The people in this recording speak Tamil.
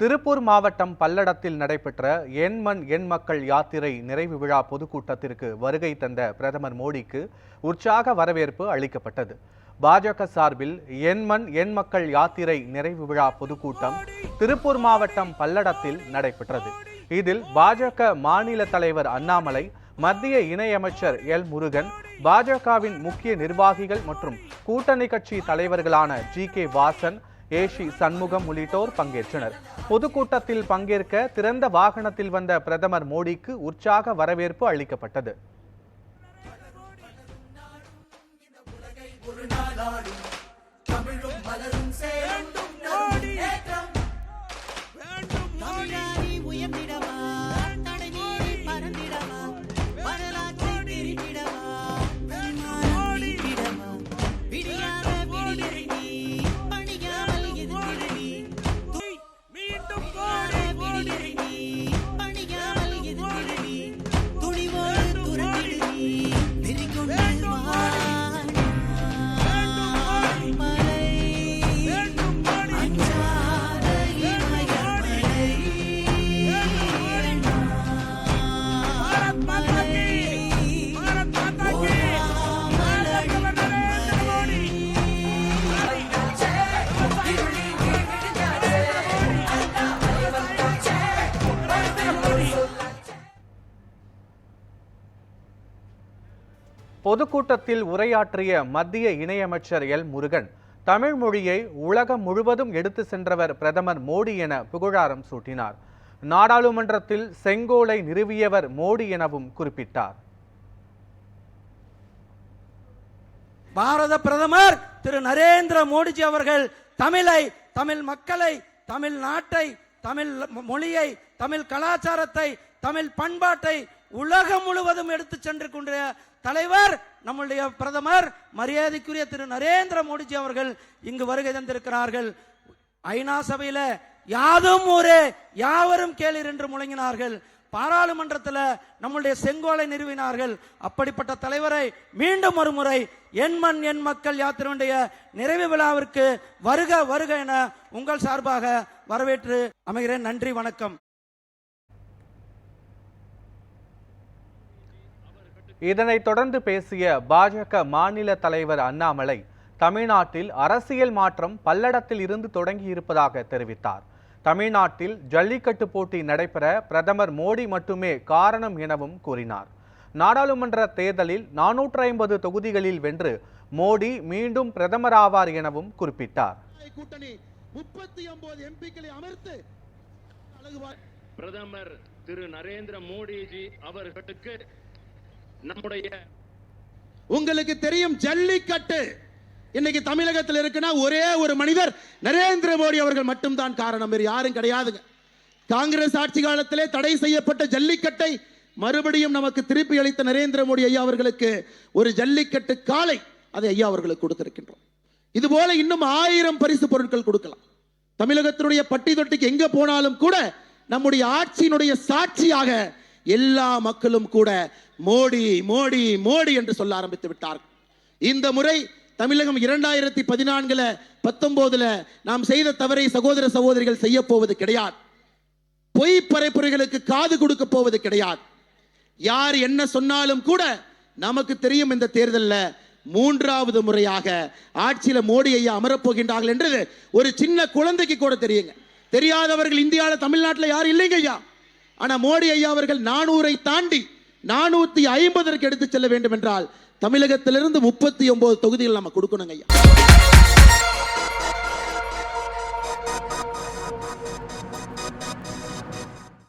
திருப்பூர் மாவட்டம் பல்லடத்தில் நடைபெற்ற எண்மண் எண் மக்கள் யாத்திரை நிறைவு விழா பொதுக்கூட்டத்திற்கு வருகை தந்த பிரதமர் மோடிக்கு உற்சாக வரவேற்பு அளிக்கப்பட்டது. பாஜக சார்பில் எண்மண் எண் மக்கள் யாத்திரை நிறைவு விழா பொதுக்கூட்டம் திருப்பூர் மாவட்டம் பல்லடத்தில் நடைபெற்றது. இதில் பாஜக மாநில தலைவர் அண்ணாமலை மத்திய இணையமைச்சர் எல் முருகன் பாஜகவின் முக்கிய நிர்வாகிகள் மற்றும் கூட்டணி கட்சி தலைவர்களான G K Vasan A C Shanmugam உள்ளிட்டோர் பங்கேற்றனர். பொதுக்கூட்டத்தில் பங்கேற்க திறந்த வாகனத்தில் வந்த பிரதமர் மோடிக்கு உற்சாக வரவேற்பு அளிக்கப்பட்டது. பொதுக்கூட்டத்தில் உரையாற்றிய மத்திய இணையமைச்சர் எல். முருகன் தமிழ் மொழியை உலகம் முழுவதும் எடுத்து சென்றவர் பிரதமர் மோடி என புகழாரம் சூட்டினார். நாடாளுமன்றத்தில் செங்கோலை நிறுவியவர் மோடி எனவும் குறிப்பிட்டார். பாரத பிரதமர் திரு. நரேந்திர மோடிஜி அவர்கள் தமிழை தமிழ் மக்களை தமிழ் நாட்டை தமிழ் மொழியை தமிழ் கலாச்சாரத்தை தமிழ் பண்பாட்டை உலகம் முழுவதும் எடுத்து சென்று கொண்ட தலைவர் நம்முடைய பிரதமர் மரியாதைக்குரிய திரு நரேந்திர மோடிஜி அவர்கள் இங்கு வருகை தந்திருக்கிறார்கள். ஐநா சபையில யாதும் ஊரே யாவரும் கேளீர் என்று முழங்கினார்கள். பாராளுமன்றத்தில் நம்முடைய செங்கோலை நிறுவினார்கள். அப்படிப்பட்ட தலைவரை மீண்டும் ஒரு முறை என் மண் என் மக்கள் யாத்திரையுடைய நிறைவு விழாவிற்கு வருக வருக என உங்கள் சார்பாக வரவேற்று அமைகிறேன். நன்றி வணக்கம். இதனைத் தொடர்ந்து பேசிய பாஜக மாநில தலைவர் அண்ணாமலை தமிழ்நாட்டில் அரசியல் மாற்றம் பல்லடத்தில் இருந்து தொடங்கியிருப்பதாக தெரிவித்தார். தமிழ்நாட்டில் ஜல்லிக்கட்டு போட்டி நடைபெற பிரதமர் மோடி மட்டுமே காரணம் எனவும் கூறினார். நாடாளுமன்ற தேர்தலில் நானூற்று ஐம்பது தொகுதிகளில் வென்று மோடி மீண்டும் பிரதமராவார் எனவும் குறிப்பிட்டார். கூட்டணி முப்பத்தி ஒன்பது எம்பிக்களை அமர்த்து அழகு பா- பிரதமர் திரு நரேந்திர மோடிஜி அவர்களுக்கு நம்முடைய உங்களுக்கு தெரியும் ஜல்லிக்கட்டு. இன்னைக்கு தமிழகத்தில் இருக்குன்னா ஒரே ஒரு மனிதர் நரேந்திர மோடி அவர்கள் மட்டும்தான் காரணம். வேறு யாரும் கிடையாதுங்க. காங்கிரஸ் ஆட்சி காலத்திலே தடை செய்யப்பட்ட ஜல்லிக்கட்டை மறுபடியும் நமக்கு திருப்பி அளித்த நரேந்திர மோடி ஐயா அவர்களுக்கு ஒரு ஜல்லிக்கட்டு காலை அதை ஐயா அவர்களுக்கு கொடுத்திருக்கின்றோம். இது போல இன்னும் ஆயிரம் பரிசு பொருட்கள் கொடுக்கலாம். தமிழகத்தினுடைய பட்டி தொட்டிக்கு எங்க போனாலும் கூட நம்முடைய ஆட்சியினுடைய சாட்சியாக எல்லா மக்களும் கூட மோடி மோடி மோடி என்று சொல்ல ஆரம்பித்து விட்டார்கள் இந்த முறை தமிழகம் இரண்டாயிரத்தி பதினான்குல பத்தொன்பதுல நாம் செய்த தவறை சகோதர சகோதரிகள் செய்ய போவது கிடையாது. பொய் பரப்புரைகளுக்கு காது கொடுக்க போவது கிடையாது. யார் என்ன சொன்னாலும் கூட நமக்கு தெரியும் இந்த தேர்தல்ல மூன்றாவது முறையாக ஆட்சியில மோடி ஐயா அமரப்போகின்றார்கள் என்றது ஒரு சின்ன குழந்தைக்கு கூட தெரியுங்க. தெரியாதவர்கள் இந்தியாவில் தமிழ்நாட்டில் யாரும் இல்லைங்க ஐயா. ஆனா மோடி ஐயா அவர்கள் நானூரை தாண்டி நானூத்தி ஐம்பதற்கு எடுத்து செல்ல வேண்டும் என்றால் தமிழகத்திலிருந்து முப்பத்தி ஒன்பது தொகுதிகள் நம்ம கொடுக்கணுங்க ஐயா